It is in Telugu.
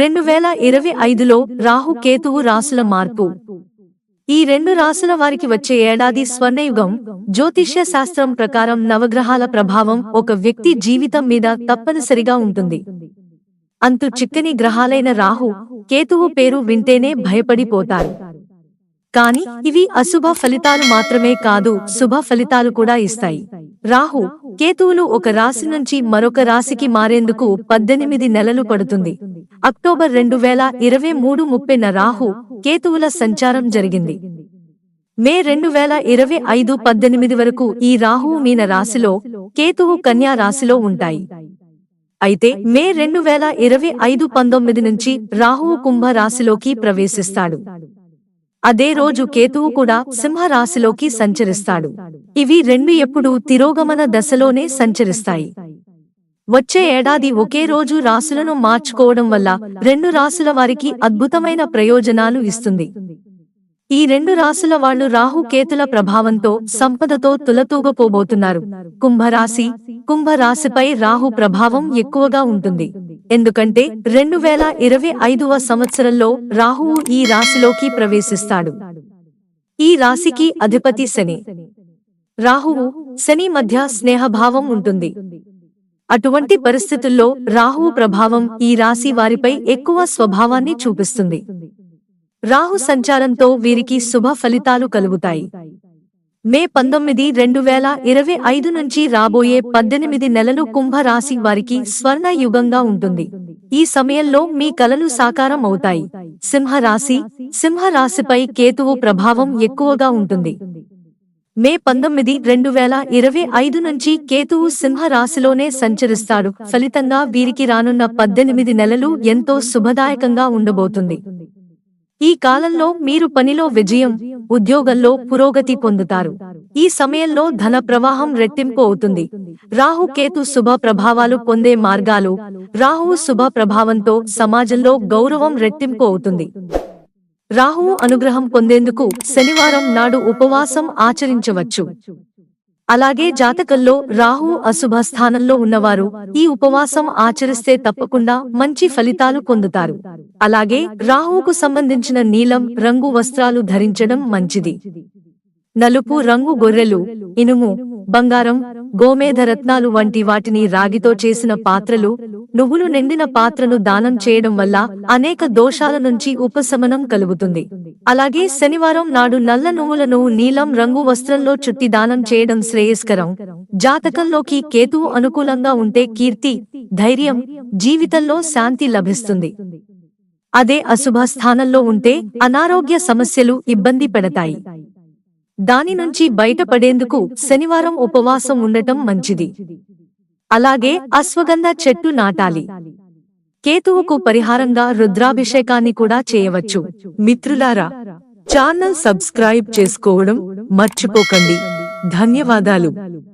రెండు వేల ఇరవై ఐదులో రాహు కేతువు రాసుల మార్పు. ఈ రెండు రాసుల వారికి వచ్చే ఏడాది స్వర్ణయుగం జ్యోతిష్య శాస్త్రం ప్రకారం నవగ్రహాల ప్రభావం ఒక వ్యక్తి జీవితం మీద తప్పనిసరిగా ఉంటుంది. అంతు చిక్కని గ్రహాలైన రాహు కేతువు పేరు వింటేనే భయపడిపోతారు. కాని ఇవి అశుభ ఫలితాలు మాత్రమే కాదు శుభ ఫలితాలు కూడా ఇస్తాయి. రాహు కేతువులు ఒక రాశి నుంచి మరొక రాశికి మారేందుకు పద్దెనిమిది నెలలు పడుతుంది. అక్టోబర్ రెండు వేల ఇరవై మూడు ముప్పెన రాహు కేతువుల సంచారం జరిగింది. మే రెండు వేల ఇరవై ఐదు పద్దెనిమిది వరకు ఈ రాహువు మీన రాశిలో కేతువు కన్యా రాశిలో ఉంటాయి. అయితే మే రెండు వేల ఇరవై ఐదు పంతొమ్మిది నుంచి రాహువు కుంభ రాశిలోకి ప్రవేశిస్తాడు. అదే రోజు కేతువు కూడా సింహరాశిలోకి సంచరిస్తాడు. ఇవి రెండు ఎప్పుడూ తిరోగమన దశలోనే సంచరిస్తాయి. వచ్చే ఏడాది ఒకే రోజు రాశులను మార్చుకోవడం వల్ల రెండు రాశుల వారికి అద్భుతమైన ప్రయోజనాలు ఇస్తుంది. ఈ రెండు రాసుల వాళ్ళు రాహు కేతుల ప్రభావంతో సంపదతో తులతూగపోబోతున్నారు. కుంభరాశి కుంభరాశిపై రాహు ప్రభావం ఎక్కువగా ఉంటుంది. ఎందుకంటే రెండు వేల ఇరవై ఐదవ సంవత్సరంలో రాహువు ఈ రాశిలోకి ప్రవేశిస్తాడు. ఈ రాశికి అధిపతి శని. రాహువు శని మధ్య స్నేహభావం ఉంటుంది. అటువంటి పరిస్థితుల్లో రాహువు ప్రభావం ఈ రాశి వారిపై ఎక్కువ స్వభావాన్ని చూపిస్తుంది. రాహు సంచారంతో వీరికి శుభ ఫలితాలు కలుగుతాయి. మే పంతొమ్మిది రెండు వేల ఇరవై ఐదు నుంచి రాబోయే పద్దెనిమిది నెలలు కుంభ రాశి వారికి స్వర్ణ యుగంగా ఉంటుంది. ఈ సమయంలో మీ కలలు సాకారం అవుతాయి. సింహరాశి సింహరాశిపై కేతువు ప్రభావం ఎక్కువగా ఉంటుంది. మే పంతొమ్మిది రెండు వేల ఇరవై ఐదు నుంచి కేతువు సింహ రాశిలోనే సంచరిస్తాడు. ఫలితంగా వీరికి రానున్న పద్దెనిమిది నెలలు ఎంతో శుభదాయకంగా ఉండబోతుంది. ఈ కాలంలో మీరు పనిలో విజయం ఉద్యోగంలో పురోగతి పొందుతారు. ఈ సమయంలో ధన ప్రవాహం రెట్టింపు అవుతుంది. రాహు కేతు శుభ ప్రభావాలు పొందే మార్గాలు రాహువు శుభ ప్రభావంతో సమాజంలో గౌరవం రెట్టింపు అవుతుంది. రాహువు అనుగ్రహం పొందేందుకు శనివారం నాడు ఉపవాసం ఆచరించవచ్చు. అలాగే జాతకంలో రాహు అశుభ స్థానంలో ఉన్నవారు ఈ ఉపవాసం ఆచరిస్తే తప్పకుండా మంచి ఫలితాలు పొందుతారు. అలాగే రాహువుకు సంబంధించిన నీలం రంగు వస్త్రాలు ధరించడం మంచిది. నలుపు రంగు గొర్రెలు ఇనుము బంగారం గోమేధ రత్నాలు వంటి వాటిని రాగితో చేసిన పాత్రలు నువ్వులు నిండిన పాత్రను దానం చేయడం వల్ల అనేక దోషాల నుంచి ఉపశమనం కలుగుతుంది. అలాగే శనివారం నాడు నల్ల నువ్వులను నీలం రంగు వస్త్రంలో చుట్టి దానం చేయడం శ్రేయస్కరం. జాతకంలోకి కేతువు అనుకూలంగా ఉంటే కీర్తి ధైర్యం జీవితంలో శాంతి లభిస్తుంది. అదే అశుభ స్థానంలో ఉంటే అనారోగ్య సమస్యలు ఇబ్బంది పెడతాయి. దాని నుంచి బయటపడేందుకు శనివారం ఉపవాసం ఉండటం మంచిది. అలాగే అశ్వగంధ చెట్టు నాటాలి. కేతువుకు పరిహారంగా రుద్రాభిషేకాన్ని కూడా చేయవచ్చు. మిత్రులారా ఛానల్ సబ్స్క్రైబ్ చేసుకోవడం మర్చిపోకండి. ధన్యవాదాలు.